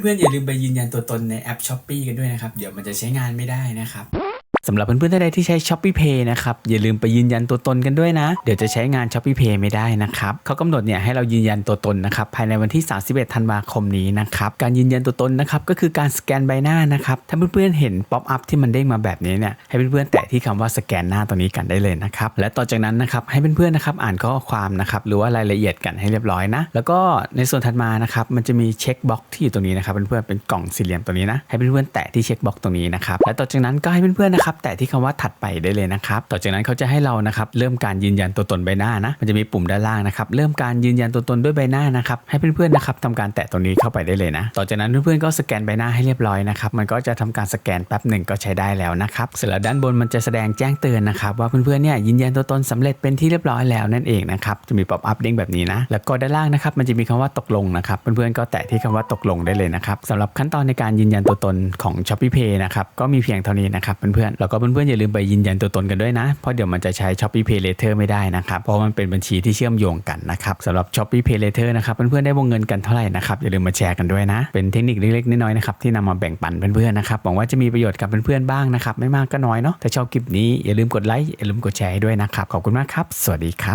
เพื่อนๆอย่าลืมไปยืนยันตัวตนในแอปช้อปปีกันด้วยนะครับ เดี๋ยวมันจะใช้งานไม่ได้นะครับ สำหรับเพื่อนๆท่านใดที่ใช้ s h o p e e Pay นะครับอย่าลืมไปยืนยันตัวตนกันด้วยนะ เดี๋ยวจะใช้งาน s h o p e e Pay ไม่ได้นะครับเขากำหนดเนี่ยให้เรายืนยันตัวตนนะครับภายในวันที่ 31 ธันวาคมนี้นะครับการยืนยันตัวตนนะครับก็คือการสแกนใบหน้านะครับถ้าเพื่อนๆเห็นป๊อปอัพที่มันเด้งมาแบบนี้เนี่ยให้เพื่อนๆแตะที่คำว่าสแกนหน้าตรงนี้กันได้เลยนะครับและต่อจากนั้นนะครับให้เพื่อนๆนะครับอ่านข้อความนะครับหรือว่ารายละเอียดกันให้เรียบร้อยนะแล้วก็ในส่วนถัดมานะครับมันจะมีเช็คบ็อกที่อยู่ตรงนี้นะครับเพื่อนๆเป็นกล่องสี่เหลี่ยมตรงนี้นะให้เพื่อนๆแตะที่เช็คบ็อกตรงนี้นะครับและต่อจากนั้นก็ให้เพื่อนๆนะครับแตะที่คำว่าถัดไปได้เลยนะครับต่อจากนั้นเขาจะให้เรานะครับเริ่มการยืนยันตัวตนใบหน้านะมันจะมีปุ่มด้านล่างนะครับเริ่มการยืนยันตัวตนด้วยใบหน้านะครับให้เพื่อนๆนะครับทำการแตะตรงนี้เข้าไปได้เลยนะต่อจากนั้นเพื่อนๆก็สแกนใบหน้าให้เรียบร้อยนะครับมันก็จะทำการสแกนแป๊บหนึ่งก็ใช้ได้แล้วนะครับเสร็จแล้วด้านบนมันจะแสดงแจ้งเตือนนะครับว่าเพื่อนๆเนี่ยยืนยันตัวตนสำเร็จเป็นที่เรียบร้อยแล้วนั่นเองนะครับจะมีป๊อปอัพเด้งแบบนี้นะแล้วก็ด้านล่างนะครับมันจะมีคำว่าตกลงนะครับเพื่อนๆก็แตะที่คำว่าตกลงได้เลยนะครับสำหรับขั้นตอนในการยืนยันตัวตนของ s h o p e e Pay นะครับก็มีเพียงเท่านี้นะครับเพื่อนๆแล้วก็เพื่อนๆอย่าลืมไปยืนยันตัวตนกันด้วยนะ เพราะเดี๋ยวมันจะใช้ s h o p e e Pay Later ไม่ได้นะครับ เพราะมันเป็นบัญชีที่เชื่อมโยงกันนะครับสำหรับ s h o p e e Pay Later นะครับเพื่อนๆได้วงเงินกันเท่าไหร่นะครับอย่าลืมมาแชร์กันด้วยนะ เป็นเทคนิคเล็กๆน้อยๆนะครับที่นำมาแบ่งปันเพื่อนๆนะครับหวังว่าจะมีประโยชน์กับเพื่อนๆบ้างนะครับไม่มากก็น้อยเนาะถ้าชอบคลิปนี้อย่าลืมกดไลค์อย่าลืมกดแชร์ให้ด้วยนะครับขอบคุณมากครับ สวัสดีครับ